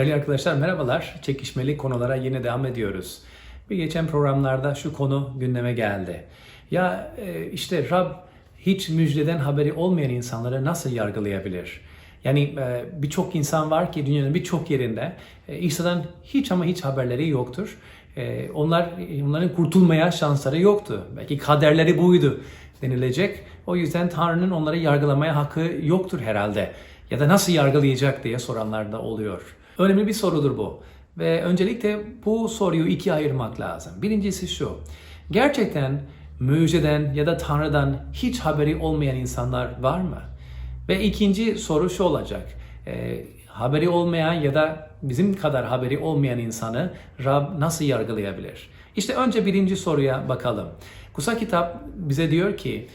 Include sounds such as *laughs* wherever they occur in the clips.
Değerli arkadaşlar merhabalar. Çekişmeli konulara yine devam ediyoruz. Bir geçen programlarda şu konu gündeme geldi. Ya e, işte Rab hiç müjdeden haberi olmayan insanları nasıl yargılayabilir? Yani e, birçok insan var ki dünyanın birçok yerinde e, İsa'dan hiç ama hiç haberleri yoktur. Onlar onların kurtulmaya şansları yoktu. Belki kaderleri buydu denilecek. O yüzden Tanrı'nın onları yargılamaya hakkı yoktur herhalde. Ya da nasıl yargılayacak diye soranlar da oluyor. Önemli bir sorudur bu. Ve öncelikle bu soruyu ikiye ayırmak lazım. Birincisi şu. Gerçekten müjdeden ya da Tanrı'dan hiç haberi olmayan insanlar var mı? Ve ikinci soru şu olacak. Ee, haberi olmayan ya da bizim kadar haberi olmayan insanı Rab nasıl yargılayabilir? İşte önce birinci soruya bakalım. Kutsal kitap bize diyor ki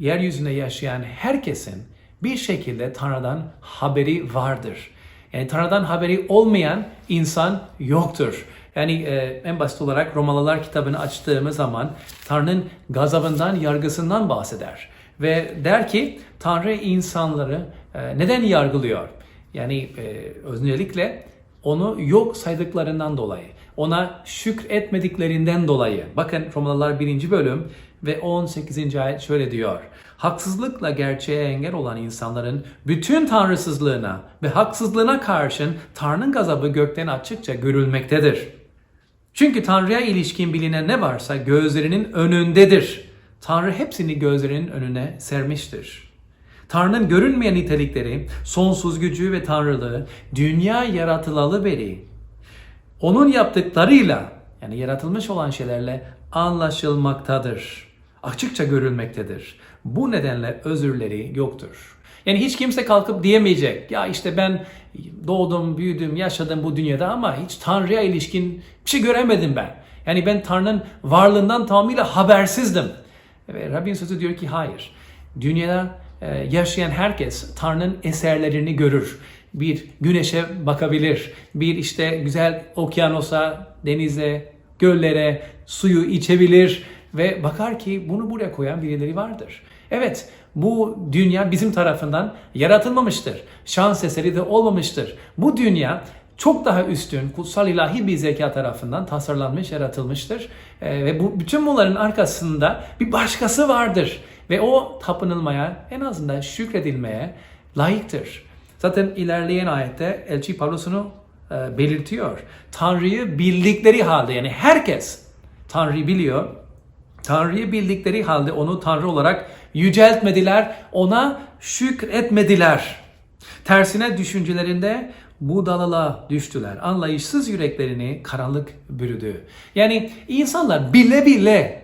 yeryüzünde yaşayan herkesin bir şekilde Tanrı'dan haberi vardır. Yani Tanrı'dan haberi olmayan insan yoktur. Yani e, en basit olarak Romalılar kitabını açtığımız zaman Tanrı'nın gazabından, yargısından bahseder. Ve der ki Tanrı insanları e, neden yargılıyor? Yani e, özellikle onu yok saydıklarından dolayı, ona şükretmediklerinden dolayı. Bakın Romalılar 1. bölüm ve 18. ayet şöyle diyor. Haksızlıkla gerçeğe engel olan insanların bütün tanrısızlığına ve haksızlığına karşın Tanrı'nın gazabı gökten açıkça görülmektedir. Çünkü Tanrı'ya ilişkin bilinen ne varsa gözlerinin önündedir. Tanrı hepsini gözlerinin önüne sermiştir. Tanrı'nın görünmeyen nitelikleri, sonsuz gücü ve tanrılığı dünya yaratılalı beri onun yaptıklarıyla yani yaratılmış olan şeylerle anlaşılmaktadır. Açıkça görülmektedir. Bu nedenle özürleri yoktur. Yani hiç kimse kalkıp diyemeyecek. Ya işte ben doğdum, büyüdüm, yaşadım bu dünyada ama hiç Tanrı'ya ilişkin bir şey göremedim ben. Yani ben Tanrı'nın varlığından tamamıyla habersizdim. Ve Rabbin sözü diyor ki hayır. Dünyada e, yaşayan herkes Tanrı'nın eserlerini görür. Bir güneşe bakabilir. Bir işte güzel okyanusa, denize, göllere, suyu içebilir ve bakar ki bunu buraya koyan birileri vardır. Evet, bu dünya bizim tarafından yaratılmamıştır. Şans eseri de olmamıştır. Bu dünya çok daha üstün, kutsal ilahi bir zeka tarafından tasarlanmış, yaratılmıştır. Ee, ve bu bütün bunların arkasında bir başkası vardır. Ve o tapınılmaya, en azından şükredilmeye layıktır. Zaten ilerleyen ayette Elçi Pavlus'unu e, belirtiyor. Tanrı'yı bildikleri halde yani herkes Tanrı'yı biliyor. Tanrı'yı bildikleri halde onu Tanrı olarak yüceltmediler, ona şükretmediler. Tersine düşüncelerinde budalalığa düştüler. Anlayışsız yüreklerini karanlık bürüdü. Yani insanlar bile bile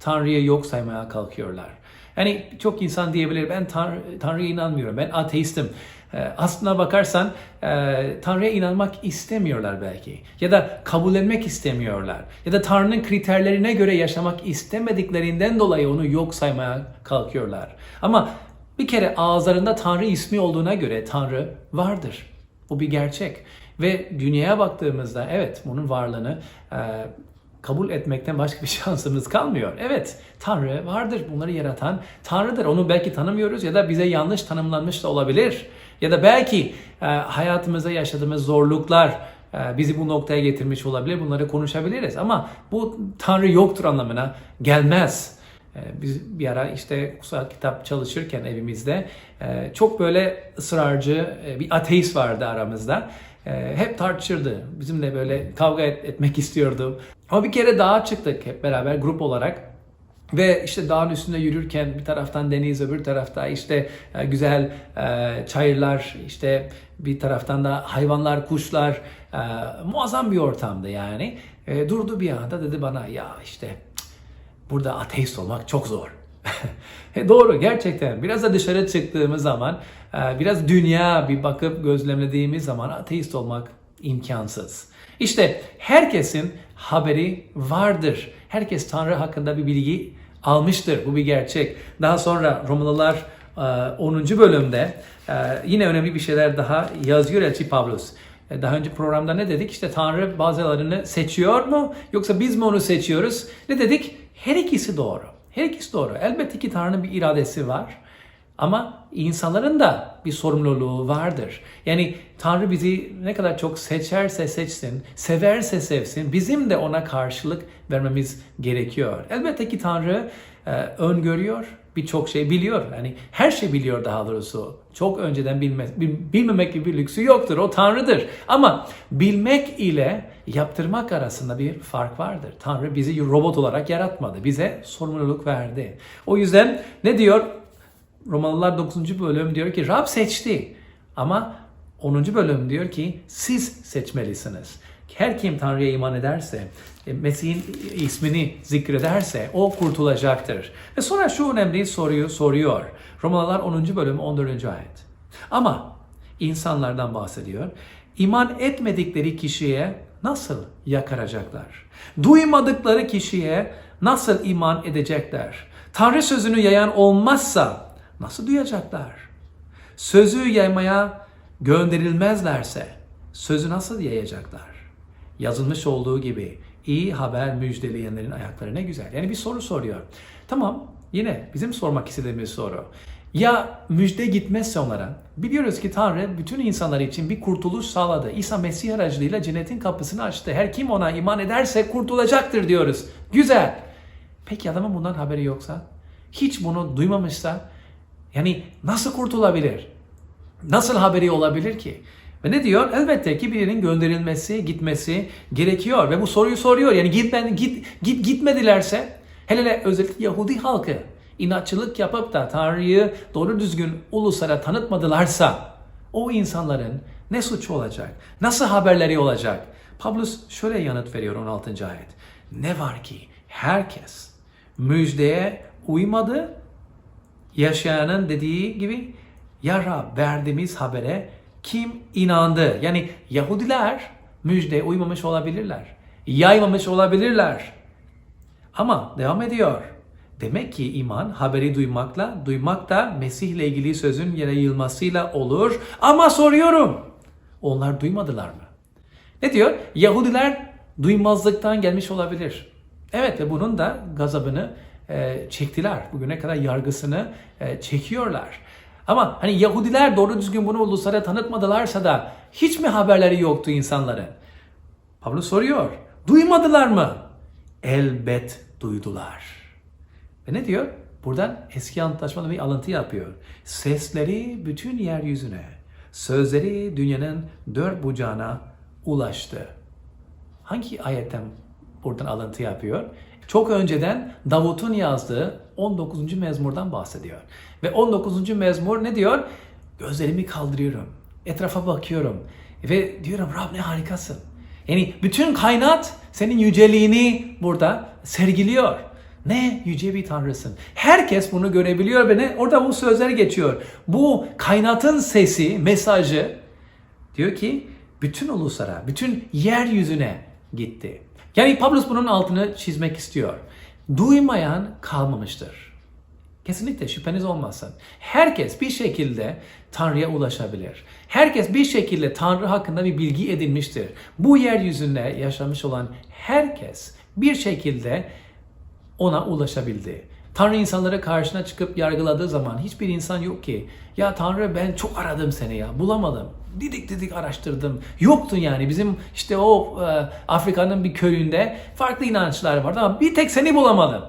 Tanrı'yı yok saymaya kalkıyorlar. Yani çok insan diyebilir ben Tanrı, Tanrı'ya inanmıyorum, ben ateistim. Ee, aslına bakarsan e, Tanrı'ya inanmak istemiyorlar belki. Ya da kabullenmek istemiyorlar. Ya da Tanrı'nın kriterlerine göre yaşamak istemediklerinden dolayı onu yok saymaya kalkıyorlar. Ama bir kere ağızlarında Tanrı ismi olduğuna göre Tanrı vardır. Bu bir gerçek. Ve dünyaya baktığımızda evet bunun varlığını e, kabul etmekten başka bir *laughs* şansımız kalmıyor. Evet Tanrı vardır. Bunları yaratan Tanrı'dır. Onu belki tanımıyoruz ya da bize yanlış tanımlanmış da olabilir. Ya da belki e, hayatımızda yaşadığımız zorluklar e, bizi bu noktaya getirmiş olabilir. Bunları konuşabiliriz. Ama bu Tanrı yoktur anlamına gelmez. E, biz bir ara işte kutsal kitap çalışırken evimizde e, çok böyle ısrarcı e, bir ateist vardı aramızda. E, hep tartışırdı. Bizimle böyle kavga et, etmek *laughs* istiyordu. Ama bir kere dağa çıktık hep beraber grup olarak. Ve işte dağın üstünde yürürken bir taraftan deniz öbür tarafta işte e, güzel e, çayırlar işte bir taraftan da hayvanlar kuşlar e, muazzam bir ortamdı yani. Durdu bir anda dedi bana ya işte burada ateist olmak çok zor. *laughs* E, Doğru gerçekten biraz da dışarı çıktığımız zaman biraz dünya bir bakıp gözlemlediğimiz zaman ateist olmak imkansız. İşte herkesin haberi vardır. Herkes Tanrı hakkında bir bilgi almıştır. Bu bir gerçek. Daha sonra Romalılar e, 10. bölümde e, yine önemli bir şeyler daha yazıyor Elçi Pavlus. E, Daha önce programda ne dedik? İşte Tanrı bazılarını seçiyor mu? Yoksa biz mi onu seçiyoruz? Ne dedik? Her ikisi doğru. Her ikisi doğru. Elbette ki Tanrı'nın bir iradesi var. Ama insanların da bir sorumluluğu vardır. Yani Tanrı bizi ne kadar çok seçerse seçsin, severse sevsin, bizim de ona karşılık vermemiz gerekiyor. Elbette ki Tanrı e, öngörüyor, birçok şey biliyor. Yani her şey biliyor daha doğrusu. Çok önceden bilme, bil- bilmemek gibi bir lüksü yoktur. O Tanrı'dır. Ama bilmek ile yaptırmak arasında bir fark vardır. Tanrı bizi robot olarak yaratmadı. Bize sorumluluk verdi. O yüzden ne diyor? Romalılar 9. bölüm diyor ki Rab seçti. Ama 10. bölüm diyor ki siz seçmelisiniz. Her kim Tanrı'ya iman ederse, e, Mesih'in ismini zikrederse o kurtulacaktır. Ve sonra şu önemli soruyu soruyor. Romalılar 10. bölüm 14. ayet. Ama insanlardan bahsediyor. İman etmedikleri kişiye nasıl yakaracaklar? Duymadıkları kişiye nasıl iman edecekler? Tanrı sözünü yayan olmazsa nasıl duyacaklar? Sözü yaymaya gönderilmezlerse sözü nasıl yayacaklar? Yazılmış olduğu gibi iyi haber müjdeleyenlerin ayakları ne güzel. Yani bir soru soruyor. Tamam yine bizim sormak istediğimiz soru. Ya müjde gitmezse onlara? Biliyoruz ki Tanrı bütün insanlar için bir kurtuluş sağladı. İsa Mesih aracılığıyla cennetin kapısını açtı. Her kim ona iman ederse kurtulacaktır diyoruz. Güzel. Peki adamın bundan haberi yoksa? Hiç bunu duymamışsa? Yani nasıl kurtulabilir? Nasıl haberi olabilir ki? Ve ne diyor? Elbette ki birinin gönderilmesi, gitmesi gerekiyor ve bu soruyu soruyor. Yani gitmedi, git, git gitmedilerse hele hele özellikle Yahudi halkı inatçılık yapıp da Tanrı'yı doğru düzgün uluslara tanıtmadılarsa o insanların ne suçu olacak? Nasıl haberleri olacak? Pavlus şöyle yanıt veriyor 16. ayet. Ne var ki herkes müjdeye uymadı yaşayanın dediği gibi ya Rab verdiğimiz habere kim inandı? Yani Yahudiler müjdeye uymamış olabilirler. Yaymamış olabilirler. Ama devam ediyor. Demek ki iman haberi duymakla, duymak da Mesih ile ilgili sözün yayılmasıyla olur. Ama soruyorum. Onlar duymadılar mı? Ne diyor? Yahudiler duymazlıktan gelmiş olabilir. Evet ve bunun da gazabını e, çektiler. Bugüne kadar yargısını e, çekiyorlar. Ama hani Yahudiler doğru düzgün bunu uluslara tanıtmadılarsa da hiç mi haberleri yoktu insanların? Pavlo soruyor. Duymadılar mı? Elbet duydular. Ve ne diyor? Buradan eski antlaşmada bir alıntı yapıyor. Sesleri bütün yeryüzüne, sözleri dünyanın dört bucağına ulaştı. Hangi ayetten buradan alıntı yapıyor? Çok önceden Davut'un yazdığı 19. mezmurdan bahsediyor. Ve 19. mezmur ne diyor? Gözlerimi kaldırıyorum. Etrafa bakıyorum. Ve diyorum Rab ne harikasın. Yani bütün kainat senin yüceliğini burada sergiliyor. Ne yüce bir tanrısın. Herkes bunu görebiliyor ve ne orada bu sözler geçiyor. Bu kainatın sesi, mesajı diyor ki bütün uluslara, bütün yeryüzüne gitti. Yani Pavlus bunun altını çizmek istiyor. Duymayan kalmamıştır. Kesinlikle şüpheniz olmasın. Herkes bir şekilde Tanrı'ya ulaşabilir. Herkes bir şekilde Tanrı hakkında bir bilgi edinmiştir. Bu yeryüzünde yaşamış olan herkes bir şekilde ona ulaşabildi. Tanrı insanları karşına çıkıp yargıladığı zaman hiçbir insan yok ki ya Tanrı ben çok aradım seni ya bulamadım. Didik didik araştırdım. Yoktun yani bizim işte o e, Afrika'nın bir köyünde farklı inançlar vardı ama bir tek seni bulamadım.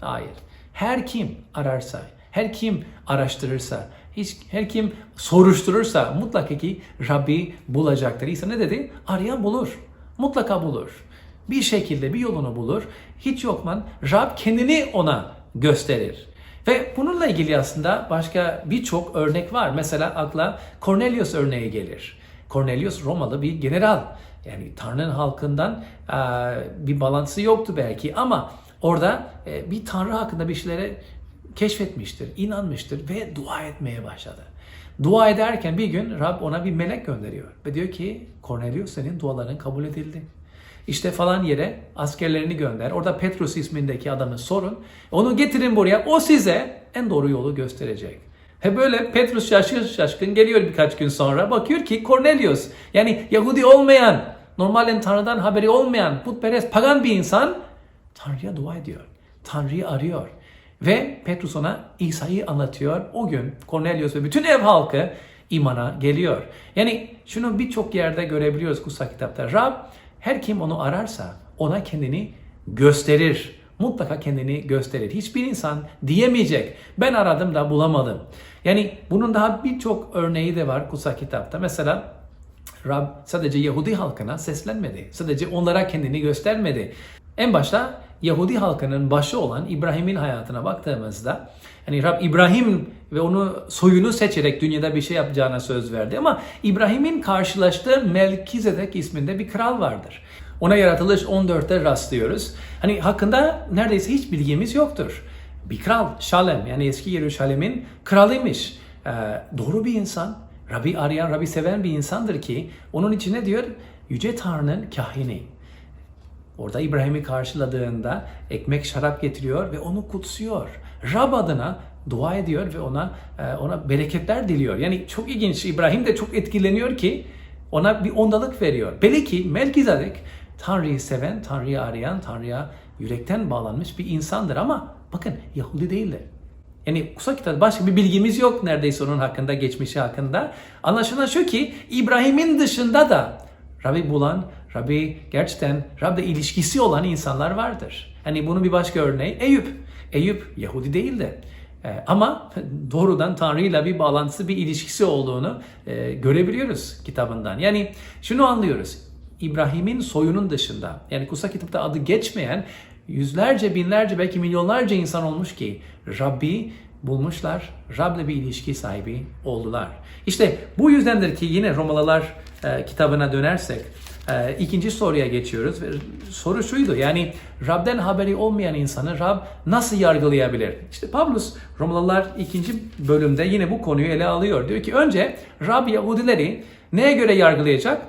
Hayır. Her kim ararsa, her kim araştırırsa, hiç her kim soruşturursa mutlaka ki Rabbi bulacaktır. İsa ne dedi? Arayan bulur. Mutlaka bulur. Bir şekilde bir yolunu bulur. Hiç yokman Rab kendini ona gösterir. Ve bununla ilgili aslında başka birçok örnek var. Mesela akla Cornelius örneği gelir. Cornelius Romalı bir general. Yani Tanrı'nın halkından bir balansı yoktu belki ama orada bir Tanrı hakkında bir şeylere keşfetmiştir, inanmıştır ve dua etmeye başladı. Dua ederken bir gün Rab ona bir melek gönderiyor ve diyor ki Cornelius senin duaların kabul edildi. İşte falan yere askerlerini gönder. Orada Petrus ismindeki adamı sorun. Onu getirin buraya. O size en doğru yolu gösterecek. He böyle Petrus şaşkın şaşkın geliyor birkaç gün sonra. Bakıyor ki Cornelius yani Yahudi olmayan, normalen Tanrı'dan haberi olmayan, putperest, pagan bir insan Tanrı'ya dua ediyor. Tanrı'yı arıyor. Ve Petrus ona İsa'yı anlatıyor. O gün Cornelius ve bütün ev halkı imana geliyor. Yani şunu birçok yerde görebiliyoruz kutsal kitapta. Rab her kim onu ararsa ona kendini gösterir. Mutlaka kendini gösterir. Hiçbir insan diyemeyecek. Ben aradım da bulamadım. Yani bunun daha birçok örneği de var kutsal kitapta. Mesela Rab sadece Yahudi halkına seslenmedi. Sadece onlara kendini göstermedi. En başta Yahudi halkının başı olan İbrahim'in hayatına baktığımızda hani Rab İbrahim ve onu soyunu seçerek dünyada bir şey yapacağına söz verdi ama İbrahim'in karşılaştığı Melkizedek isminde bir kral vardır. Ona yaratılış 14'te rastlıyoruz. Hani hakkında neredeyse hiç bilgimiz yoktur. Bir kral, Şalem yani eski Yeruşalim'in kralıymış. Ee, doğru bir insan, Rabbi arayan, Rabbi seven bir insandır ki onun içine diyor Yüce Tanrı'nın kahini. Orada İbrahim'i karşıladığında ekmek şarap getiriyor ve onu kutsuyor. Rab adına dua ediyor ve ona e, ona bereketler diliyor. Yani çok ilginç. İbrahim de çok etkileniyor ki ona bir ondalık veriyor. Belli ki Melkizedek Tanrı'yı seven, Tanrı'yı arayan, Tanrı'ya yürekten bağlanmış bir insandır ama bakın Yahudi değildi. Yani kutsal kitapta başka bir bilgimiz yok neredeyse onun hakkında, geçmişi hakkında. Anlaşılan şu ki İbrahim'in dışında da Rabbi bulan, Rabbi gerçekten Rab'le ilişkisi olan insanlar vardır. Hani bunun bir başka örneği Eyüp. Eyüp Yahudi değildi. Ee, ama *laughs* doğrudan Tanrı'yla bir bağlantısı, bir ilişkisi olduğunu e, görebiliyoruz kitabından. Yani şunu anlıyoruz. İbrahim'in soyunun dışında, yani kutsal kitapta adı geçmeyen yüzlerce, binlerce, belki milyonlarca insan olmuş ki Rabbi bulmuşlar, Rab'le bir ilişki sahibi oldular. İşte bu yüzdendir ki yine Romalılar e, kitabına dönersek e, ikinci soruya geçiyoruz. Soru şuydu yani Rab'den haberi olmayan insanı Rab nasıl yargılayabilir? İşte Pavlus Romalılar ikinci bölümde yine bu konuyu ele alıyor. Diyor ki önce Rab Yahudileri neye göre yargılayacak?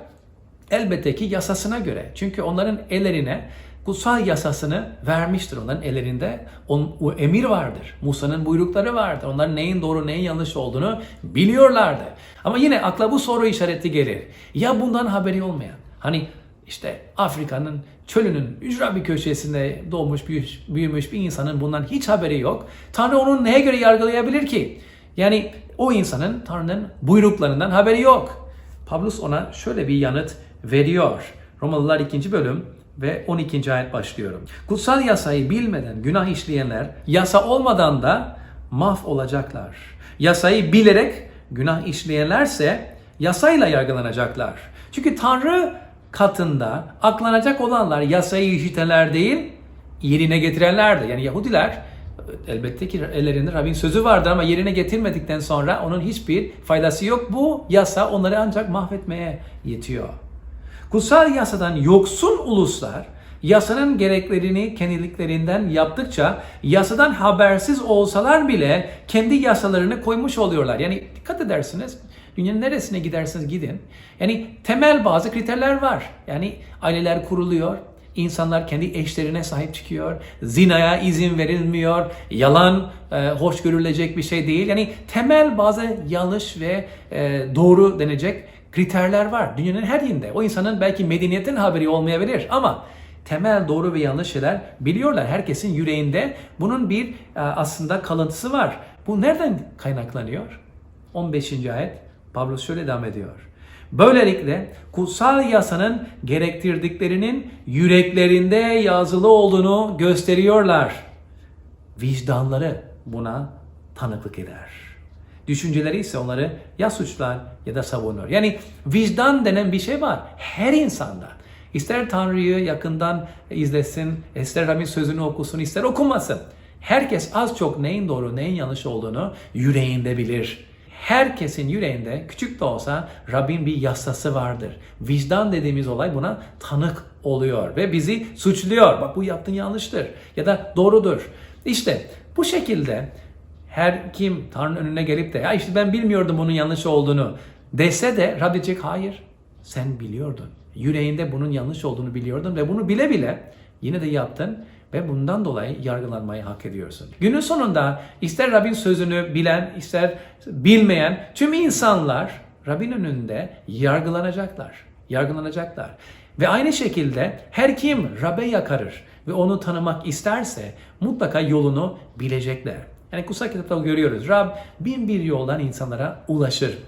Elbette ki yasasına göre. Çünkü onların ellerine kutsal yasasını vermiştir. Onların ellerinde on, o emir vardır. Musa'nın buyrukları vardır. Onların neyin doğru neyin yanlış olduğunu biliyorlardı. Ama yine akla bu soru işareti gelir. Ya bundan haberi olmayan? Hani işte Afrika'nın çölünün ücra bir köşesinde doğmuş büyümüş bir insanın bundan hiç haberi yok. Tanrı onu neye göre yargılayabilir ki? Yani o insanın Tanrı'nın buyruklarından haberi yok. Pavlus ona şöyle bir yanıt veriyor. Romalılar 2. bölüm ve 12. ayet başlıyorum. Kutsal yasayı bilmeden günah işleyenler yasa olmadan da maf olacaklar. Yasayı bilerek günah işleyenlerse yasayla yargılanacaklar. Çünkü Tanrı katında aklanacak olanlar yasayı işitenler değil, yerine getirenlerdir. Yani Yahudiler elbette ki ellerinde Rabbin sözü vardır ama yerine getirmedikten sonra onun hiçbir faydası yok. Bu yasa onları ancak mahvetmeye yetiyor. Kutsal yasadan yoksun uluslar yasanın gereklerini kendiliklerinden yaptıkça yasadan habersiz olsalar bile kendi yasalarını koymuş oluyorlar. Yani dikkat edersiniz dünyanın neresine giderseniz gidin. Yani temel bazı kriterler var. Yani aileler kuruluyor, İnsanlar kendi eşlerine sahip çıkıyor. Zinaya izin verilmiyor. Yalan e, hoş görülecek bir şey değil. Yani temel bazı yanlış ve e, doğru denecek kriterler var. Dünyanın her yerinde. O insanın belki medeniyetin haberi olmayabilir ama temel doğru ve yanlış şeyler biliyorlar. Herkesin yüreğinde bunun bir e, aslında kalıntısı var. Bu nereden kaynaklanıyor? 15. ayet Pavlus şöyle devam ediyor. Böylelikle kutsal yasanın gerektirdiklerinin yüreklerinde yazılı olduğunu gösteriyorlar. Vicdanları buna tanıklık eder. Düşünceleri ise onları ya suçlar ya da savunur. Yani vicdan denen bir şey var her insanda. İster Tanrı'yı yakından izlesin, ister Rabbin sözünü okusun, ister okumasın. Herkes az çok neyin doğru, neyin yanlış olduğunu yüreğinde bilir. Herkesin yüreğinde küçük de olsa Rabbin bir yasası vardır. Vicdan dediğimiz olay buna tanık oluyor ve bizi suçluyor. Bak bu yaptığın yanlıştır ya da doğrudur. İşte bu şekilde her kim Tanrı'nın önüne gelip de ya işte ben bilmiyordum bunun yanlış olduğunu dese de Rab diyecek hayır sen biliyordun. Yüreğinde bunun yanlış olduğunu biliyordun ve bunu bile bile yine de yaptın ve bundan dolayı yargılanmayı hak ediyorsun. Günün sonunda ister Rabbin sözünü bilen, ister bilmeyen tüm insanlar Rabbin önünde yargılanacaklar. Yargılanacaklar. Ve aynı şekilde her kim Rab'be yakarır, ve onu tanımak isterse mutlaka yolunu bilecekler. Yani kutsal kitapta görüyoruz. Rab bin bir yoldan insanlara ulaşır.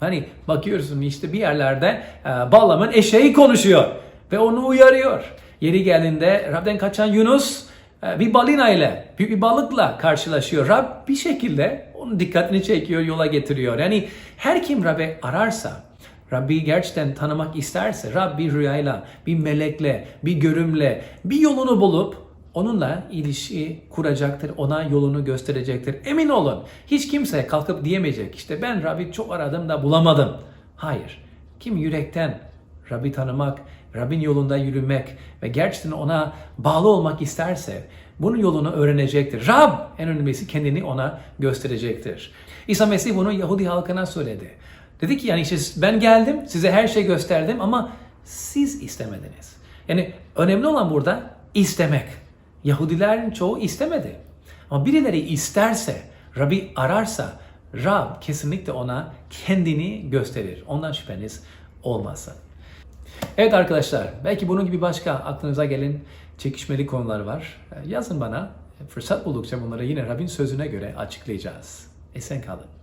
Hani bakıyorsun işte bir yerlerde e, Balam'ın eşeği konuşuyor ve onu uyarıyor. Yeri geldiğinde Rab'den kaçan Yunus e, bir balina ile, büyük bir balıkla karşılaşıyor. Rab bir şekilde onun dikkatini çekiyor, yola getiriyor. Yani her kim Rab'be ararsa, Rabbi gerçekten tanımak isterse, Rab bir rüyayla, bir melekle, bir görümle, bir yolunu bulup onunla ilişki kuracaktır, ona yolunu gösterecektir. Emin olun hiç kimse kalkıp diyemeyecek işte ben Rabbi çok aradım da bulamadım. Hayır. Kim yürekten Rabbi tanımak, Rabbin yolunda yürümek ve gerçekten ona bağlı olmak isterse bunun yolunu öğrenecektir. Rab en önemlisi kendini ona gösterecektir. İsa Mesih bunu Yahudi halkına söyledi. Dedi ki yani işte ben geldim size her şey gösterdim ama siz istemediniz. Yani önemli olan burada istemek. Yahudilerin çoğu istemedi. Ama birileri isterse, Rabbi ararsa, Rab kesinlikle ona kendini gösterir. Ondan şüpheniz olmasın. Evet arkadaşlar, belki bunun gibi başka aklınıza gelen çekişmeli konular var. Yazın bana. Fırsat buldukça bunları yine Rabbin sözüne göre açıklayacağız. Esen kalın.